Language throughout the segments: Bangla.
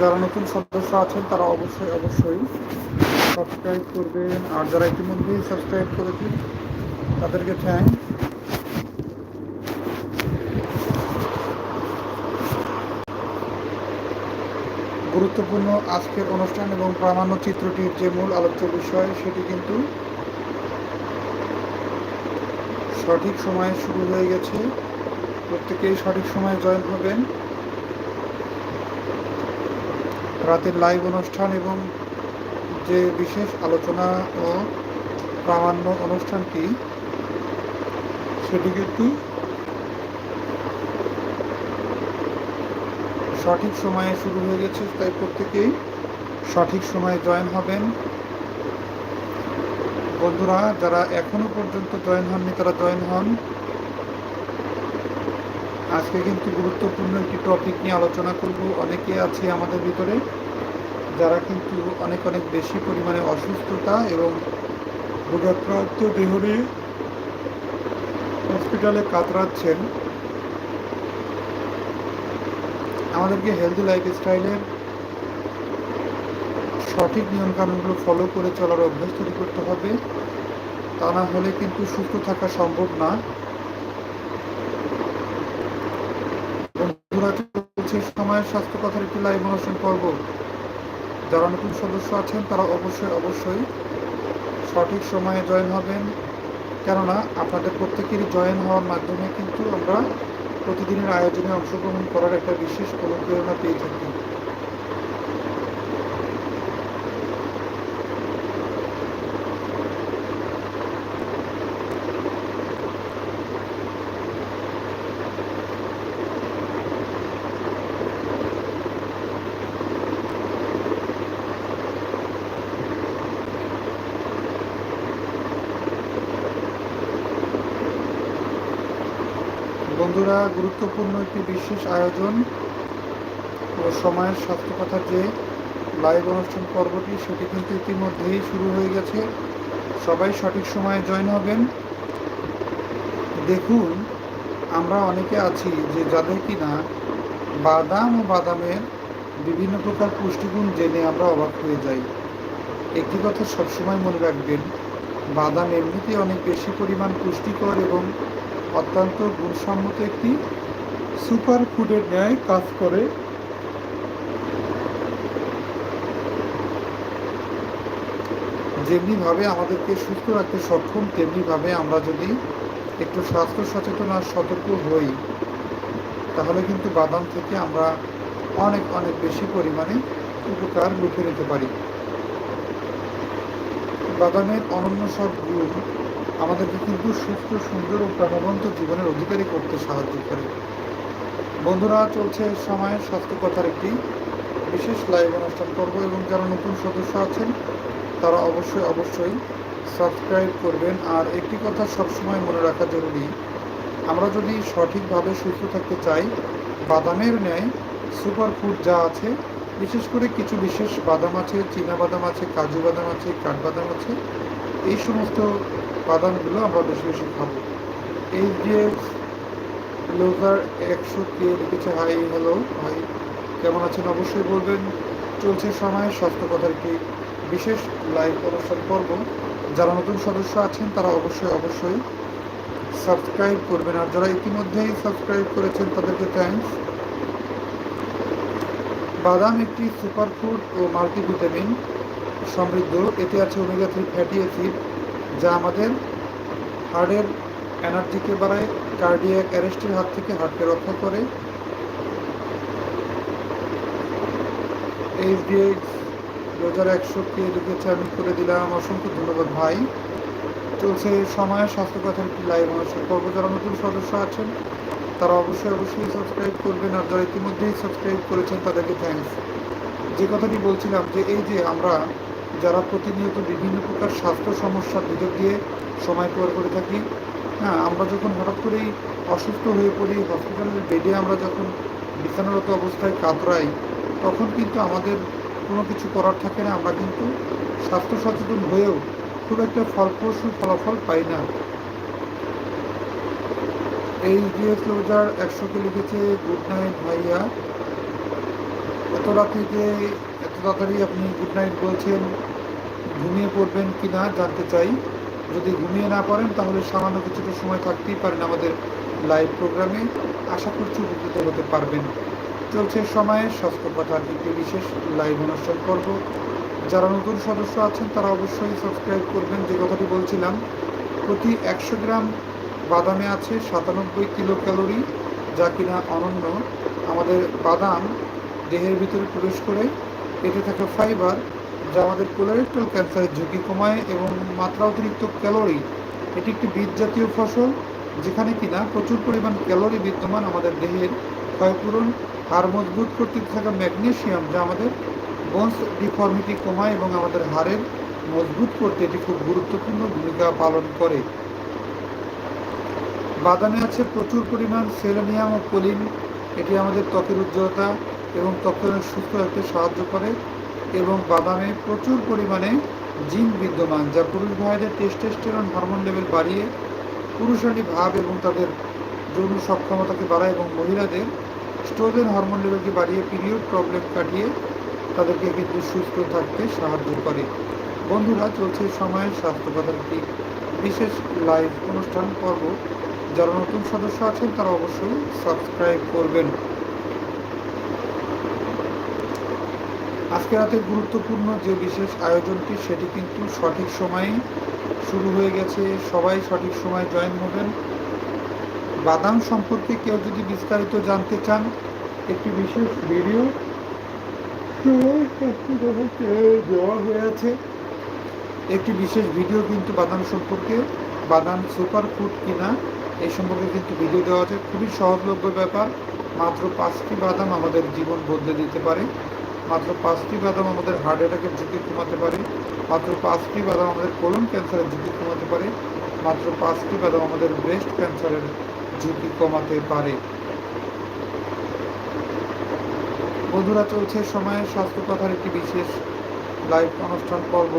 যারা নতুন সদস্য আছেন, তারা অবশ্যই অবশ্যই সাবস্ক্রাইব করবেন। আর যারা ইতিমধ্যেই সাবস্ক্রাইব করেছেন, তাদেরকে থ্যাংক গুরুত্বপূর্ণ আজকের অনুষ্ঠান এবং প্রামাণ্য চিত্রটির যে মূল আলোচ্য বিষয়, সেটি কিন্তু সঠিক সময়ে শুরু হয়ে গেছে। প্রত্যেকেই সঠিক সময়ে জয়েন হবেন। রাতের লাইভ অনুষ্ঠান এবং যে বিশেষ আলোচনা ও প্রামাণ্য অনুষ্ঠানটি, সেটি কিন্তু সঠিক সময়ে শুরু হয়ে গেছে, তাই প্রত্যেকেই সঠিক সময়ে জয়েন হবেন। বন্ধুরা, যারা এখনও পর্যন্ত জয়েন হননি, তারা জয়েন হন। আজকে কিন্তু গুরুত্বপূর্ণ একটি টপিক নিয়ে আলোচনা করব। অনেকে আছে আমাদের ভিতরে যারা কিন্তু অনেক অনেক বেশি পরিমাণে অসুস্থতা এবং রোগাক্রান্ত দেহ নিয়ে হসপিটালে কাতরাচ্ছেন। আমাদেরকে হেলদি লাইফ স্টাইলের সঠিক নিয়মকানুনগুলো ফলো করে চলার অভ্যাস তৈরি করতে হবে। তা না হলে কিন্তু সুস্থ থাকা সম্ভব না বন্ধুরা চলছে সময়ের স্বাস্থ্য কথার একটি লাইভ অনুষ্ঠান করব যারা নতুন সদস্য আছেন, তারা অবশ্যই অবশ্যই সঠিক সময়ে জয়েন হবেন। কেননা, আপনাদের প্রত্যেকেরই জয়েন হওয়ার মাধ্যমে কিন্তু আমরা প্রতিদিনের আয়োজনে অংশগ্রহণ করার একটা বিশেষ অনুপ্রেরণা পেয়ে থাকি। বন্ধুরা, গুরুত্বপূর্ণ একটি বিশেষ আয়োজন ও সময়ের স্বাস্থ্য কথার যে লাইভ অনুষ্ঠান পর্বটি, সেটি কিন্তু ইতিমধ্যেই শুরু হয়ে গেছে। সবাই সঠিক সময়ে জয়েন হবেন। দেখুন, আমরা অনেকে আছি যে যাদের কিনা বাদাম ও বাদামের বিভিন্ন প্রকার পুষ্টিগুণ জেনে আমরা অবাক হয়ে যাই। একটি কথা সবসময় মনে রাখবেন, বাদাম এমনিতেই অনেক বেশি পরিমাণ পুষ্টিকর এবং অত্যন্ত গুণসম্মত একটি সুপার ফুডের ন্যায় কাজ করে। যেমনিভাবে আমাদেরকে সুস্থ রাখতে সক্ষম, তেমনিভাবে আমরা যদি একটু স্বাস্থ্য সচেতন আর সতর্ক হই, তাহলে কিন্তু বাদাম থেকে আমরা অনেক অনেক বেশি পরিমাণে উপকার লুকিয়ে নিতে পারি। বাদামের অনন্য সব গুণ আমাদেরকে কিন্তু সুস্থ, সুন্দর ও প্রাণবন্ত জীবনের অধিকারী করতে সাহায্য করে। বন্ধুরা, চলছে সময়ের স্বাস্থ্য কথার একটি বিশেষ লাইভ অনুষ্ঠান করব এবং যারা নতুন সদস্য আছেন, তারা অবশ্যই অবশ্যই সাবস্ক্রাইব করবেন। আর একটি কথা সবসময় মনে রাখা জরুরি, আমরা যদি সঠিকভাবে সুস্থ থাকতে চাই, বাদামের ন্যায় সুপার ফুড যা আছে, বিশেষ করে কিছু বিশেষ বাদাম আছে, চীনা বাদাম আছে, কাজু বাদাম আছে কাঠবাদাম আছে, এই সমস্ত বাদামগুলো আমরা বেশি বেশি খাব। এই যে লোজার একশো কে লিখেছে হাই হ্যালো ভাই কেমন আছেন? অবশ্যই বলবেন, চলছে সময়, স্বাস্থ্য কথার একটি বিশেষ লাইভ অনুষ্ঠান করব যারা নতুন সদস্য আছেন, তারা অবশ্যই অবশ্যই সাবস্ক্রাইব করবেন। আর যারা ইতিমধ্যেই সাবস্ক্রাইব করেছেন, তাদেরকে থ্যাংকস বাদাম একটি সুপারফুড ও মাল্টিভিটামিন সমৃদ্ধ। এতে আছে ওমেগা থ্রি ফ্যাটি অ্যাসিড যা আমাদের হার্টের এনার্জিকে বাড়ায়, কার্ডিয়াক অ্যারেস্টের হাত থেকে হার্টকে রক্ষা করে। এইচ এইচডিএক্স দু হাজার একশোকে লিখেছে আমি করে দিলাম। অসংখ্য ধন্যবাদ ভাই। চলছে সময় স্বাস্থ্যকথার একটি লাইভ অনুষ্ঠান পর্ব যারা নতুন সদস্য আছেন, তারা অবশ্যই অবশ্যই সাবস্ক্রাইব করবেন। আর যারা ইতিমধ্যেই সাবস্ক্রাইব করেছেন, তাদেরকে থ্যাংকস যে কথাটি বলছিলাম যে, এই যে আমরা যারা প্রতিনিয়ত বিভিন্ন প্রকার স্বাস্থ্য সমস্যার ভিতর দিয়ে সময় পার করে থাকি হ্যাঁ আমরা যখন হঠাৎ করেই অসুস্থ হয়ে পড়ি হসপিটালের বেডে আমরা যখন বিছানারত অবস্থায় কাতরাই, তখন কিন্তু আমাদের কোনো কিছু করার থাকে না। আমরা কিন্তু স্বাস্থ্য সচেতন হয়েও খুব একটা ফলপ্রসূ ফলাফল পাই না। এই ডিএস রোজার একশোকে লিখেছে, গুড নাইট ভাইয়া। এত রাত্রিতে তাড়াতাড়ি আপনি গুড নাইট বলছেন, ঘুমিয়ে পড়বেন কি না জানতে চাই। যদি ঘুমিয়ে না পারেন তাহলে সামান্য কিছুটা সময় থাকতেই পারেন আমাদের লাইভ প্রোগ্রামে আশা করছি উপকৃত হতে পারবেন। চলছে সময়ে, স্বাস্থ্য কথার একটি বিশেষ লাইভ অনুষ্ঠান করব। যারা নতুন সদস্য আছেন, তারা অবশ্যই সাবস্ক্রাইব করবেন, যে কথাটি বলছিলাম। প্রতি একশো গ্রাম বাদামে আছে সাতানব্বই কিলো ক্যালোরি, যা কিনা অনন্য। আমাদের বাদাম দেহের ভিতরে প্রবেশ করে এতে থাকা ফাইবার যা আমাদের কোলারেক্টাল ক্যান্সারের ঝুঁকি কমায় এবং মাত্রা অতিরিক্ত ক্যালোরি, এটি একটি বীজ জাতীয় ফসল যেখানে কিনা প্রচুর পরিমাণ ক্যালোরি বিদ্যমান আমাদের দেহের ক্ষয়পূরণ, হাড় মজবুত করতে থাকা ম্যাগনেশিয়াম যা আমাদের বোনস ডিফর্মিটি কমায় এবং আমাদের হাড়ের মজবুত করতে এটি খুব গুরুত্বপূর্ণ ভূমিকা পালন করে। বাদামে আছে প্রচুর পরিমাণ সেলেনিয়াম ও কোলিন এটি আমাদের ত্বকের উজ্জ্বলতা এবং অনেক সুস্থ রাখতে সাহায্য করে এবং বাদামে প্রচুর পরিমাণে জিঙ্ক বিদ্যমান, যা পুরুষ ভাইদের টেস্টেস্টেরন হরমোন লেভেল বাড়িয়ে পুরুষালী ভাব এবং তাদের যৌন সক্ষমতাকে বাড়ায় এবং মহিলাদের স্টোজেন হরমোন লেভেলকে বাড়িয়ে পিরিয়ড প্রবলেম কাটিয়ে তাদেরকে কিন্তু সুস্থ থাকতে সাহায্য করে। বন্ধুরা, চলছে সময়ের স্বাস্থ্যকতার একটি বিশেষ লাইভ অনুষ্ঠান পর্ব। যারা নতুন সদস্য আছেন, তারা অবশ্যই সাবস্ক্রাইব করবেন। আজকে রাতে গুরুত্বপূর্ণ যে বিশেষ আয়োজনটি, সেটি কিন্তু সঠিক সময়ে শুরু হয়ে গেছে। সবাই সঠিক সময় জয়েন হবেন। বাদাম সম্পর্কে কেউ যদি বিস্তারিত জানতে চান, একটি বিশেষ ভিডিও দেওয়া হয়ে আছে। একটি বিশেষ ভিডিও কিন্তু বাদাম সম্পর্কে, বাদাম সুপার ফুড কিনা, এই সম্পর্কে কিন্তু ভিডিও দেওয়া আছে। খুবই সহজলভ্য ব্যাপার। মাত্র পাঁচটি বাদাম আমাদের জীবন বদলে দিতে পারে। মাত্র পাঁচটি বাদাম আমাদের হার্ট অ্যাটাকের ঝুঁকি কমাতে পারে। মাত্র পাঁচটি বাদাম আমাদের কোলন ক্যান্সারের ঝুঁকি কমাতে পারে। মাত্র পাঁচটি বাদাম আমাদের ব্রেস্ট ক্যান্সারের ঝুঁকি কমাতে পারে। বন্ধুরা, চলছে সময়ে স্বাস্থ্য কথার একটি বিশেষ লাইভ অনুষ্ঠান পর্ব।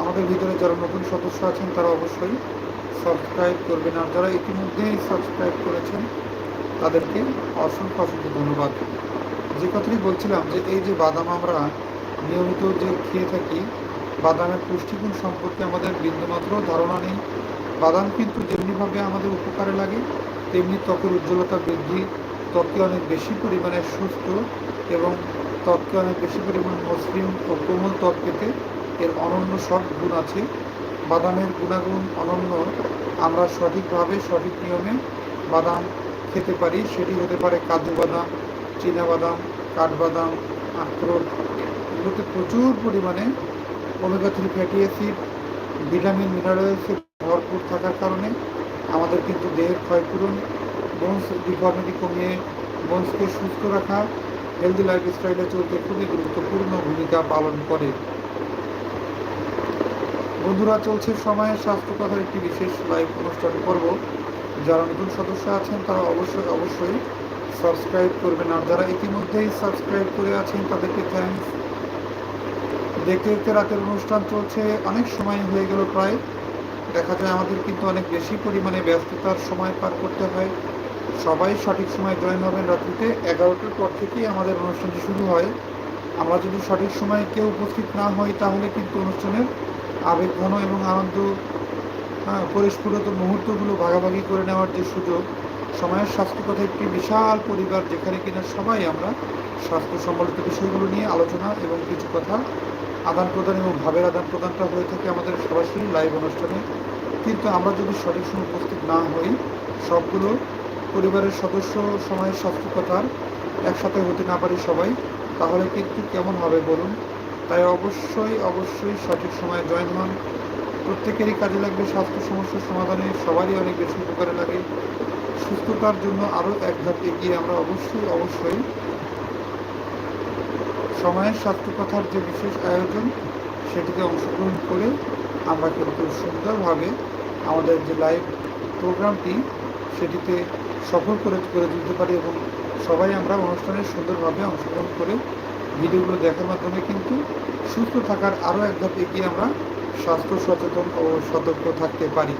আমাদের ভিতরে যারা নতুন সদস্য আছেন, তারা অবশ্যই সাবস্ক্রাইব করবেন। আর যারা ইতিমধ্যেই সাবস্ক্রাইব করেছেন, তাদেরকে অসংখ্য অসংখ্য ধন্যবাদ। যে কথাটি বলছিলাম যে এই যে বাদাম আমরা নিয়মিত যে খেয়ে থাকি, বাদামের পুষ্টিগুণ সম্পর্কে আমাদের বিন্দুমাত্র ধারণা নেই। বাদাম কিন্তু যেমনিভাবে আমাদের উপকারে লাগে, তেমনি ত্বকের উজ্জ্বলতা বৃদ্ধি, ত্বককে অনেক বেশি পরিমাণে সুস্থ এবং ত্বককে অনেক বেশি পরিমাণ মসৃণ ও কোমল ত্বক পেতে এর অনন্য সব গুণ আছে। বাদামের গুণাগুণ অনন্য, আমরা সঠিকভাবে সঠিক নিয়মে বাদাম খেতে পারি, সেটি হতে পারে কাজু বাদাম বাদাম কাঠবাদাম, আখরোট এগুলোতে প্রচুর পরিমাণে omega three fatty acid vitamin মিনারেলসে ভরপুর থাকার কারণে আমাদের কিন্তু দেহের ক্ষয়পূরণ বোনস ডিফর্মিটি কমিয়ে বোনসকে সুস্থ রাখা হেলদি লাইফস্টাইলে চলতে খুবই গুরুত্বপূর্ণ ভূমিকা পালন করে। বন্ধুরা, চলছে সময়ের স্বাস্থ্য কথার একটি বিশেষ লাইভ অনুষ্ঠান করব যারা নতুন সদস্য আছেন তারা অবশ্যই অবশ্যই সাবস্ক্রাইব করবেন। আর যারা ইতিমধ্যেই সাবস্ক্রাইব করে আছেন, তাদেরকে থ্যাংকস দেখতে দেখতে রাতের অনুষ্ঠান চলছে। অনেক সময় হয়ে গেল প্রায়। দেখা যায় আমাদের কিন্তু অনেক বেশি পরিমাণে ব্যস্ততার সময় পার করতে হয়। সবাই সঠিক সময় জয়েন হবেন রাত্রিতে এগারোটার পর থেকেই আমাদের অনুষ্ঠানটি শুরু হয়। আমরা যদি সঠিক সময়ে কেউ উপস্থিত না হই, তাহলে কিন্তু অনুষ্ঠানের আবেগঘন এবং আনন্দ পরিস্ফুটত মুহূর্তগুলো ভাগাভাগি করে নেওয়ার যে সুযোগ সময়ের স্বাস্থ্য কথা একটি বিশাল পরিবার যেখানে কিনা সবাই আমরা স্বাস্থ্য সম্বলিত বিষয়গুলো নিয়ে আলোচনা এবং কিছু কথা আদান প্রদান এবং ভাবের আদান প্রদানটা হয়ে থাকে আমাদের সরাসরি লাইভ অনুষ্ঠানে। কিন্তু আমরা যদি সঠিক সময় উপস্থিত না হই, সবগুলো পরিবারের সদস্য সময়ের স্বাস্থ্য কথার একসাথে হতে না পারি সবাই, তাহলে কিন্তু কেমন হবে বলুন? তাই অবশ্যই অবশ্যই সঠিক সময়ে জয়েন হন। প্রত্যেকেরই কাজে লাগবে স্বাস্থ্য সমস্যার সমাধানে, সবারই অনেক বেশি উপকারে লাগে। সুস্থতার জন্য আরও এক ধাপ এগিয়ে আমরা অবশ্যই অবশ্যই সময়ের স্বাস্থ্য কথার যে বিশেষ আয়োজন, সেটিতে অংশগ্রহণ করে আমরা কিন্তু সুন্দরভাবে আমাদের যে লাইভ প্রোগ্রামটি সেটিতে সফল করে করে তুলতে পারি এবং সবাই আমরা অনুষ্ঠানে সুন্দরভাবে অংশগ্রহণ করে ভিডিওগুলো দেখার মাধ্যমে কিন্তু সুস্থ থাকার আরও এক ধাপ এগিয়ে আমরা স্বাস্থ্য সচেতন ও সতর্ক থাকতে পারি।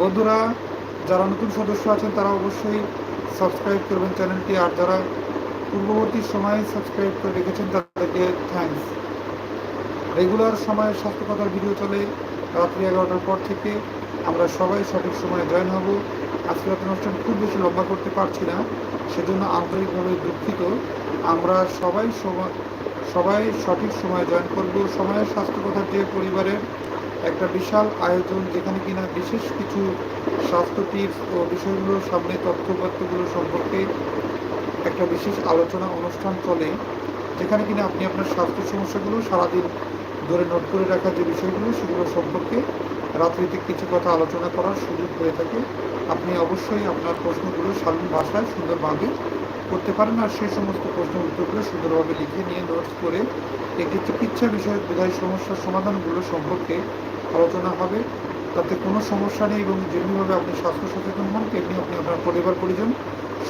বন্ধুরা যারা নতুন সদস্য আছেন, তারা অবশ্যই সাবস্ক্রাইব করবেন চ্যানেলটি আর যারা পূর্ববর্তী সময়ে সাবস্ক্রাইব করে রেখেছেন, তাদেরকে থ্যাঙ্কস রেগুলার সময়ে স্বাস্থ্যকতার ভিডিও চলে রাত্রি এগারোটার পর থেকে। আমরা সবাই সঠিক সময়ে জয়েন হব। আজকে অনুষ্ঠান খুব বেশি লম্বা করতে পারছি না, সেজন্য আন্তরিকভাবে দুঃখিত। আমরা সবাই সবাই সঠিক সময়ে জয়েন করব। সময়ের স্বাস্থ্যকথার যে পরিবারের একটা বিশাল আয়োজন যেখানে কিনা বিশেষ কিছু স্বাস্থ্য টিপস ও বিষয়গুলোর সামনে তথ্যপত্রগুলো সম্পর্কে একটা বিশেষ আলোচনা অনুষ্ঠান চলে, যেখানে কিনা আপনি আপনার স্বাস্থ্য সমস্যাগুলো সারাদিন ধরে নোট করে রাখা যে বিষয়গুলো সেগুলো সম্পর্কে রাত্রিতে কিছু কথা আলোচনা করার সুযোগ হয়ে থাকে। আপনি অবশ্যই আপনার প্রশ্নগুলো সাধারণ ভাষায় সুন্দরভাবে করতে পারেন আর সেই সমস্ত প্রশ্নের উত্তরগুলো সুন্দরভাবে লিখে নিয়ে নোটস করে একটি চিকিৎসা বিষয়ক বিধায় সমস্যার সমাধানগুলো সম্পর্কে আলোচনা হবে। তাতে কোনো সমস্যা নেই এবং যেমনিভাবে আপনি স্বাস্থ্য সচেতন হন, তেমনি আপনি আপনার পরিবার, পরিজন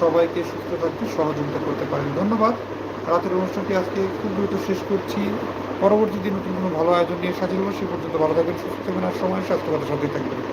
সবাইকে সুস্থ থাকতে সহযোগিতা করতে পারেন। ধন্যবাদ। রাতের অনুষ্ঠানটি আজকে খুব দ্রুত শেষ করছি। পরবর্তী দিন নতুন কোনো ভালো আয়োজন নিয়ে সাজিয়ে সে পর্যন্ত ভালো থাকবেন, সুস্থ থাকবেন আর সময় স্বাস্থ্যগত সাথে থাকবেন।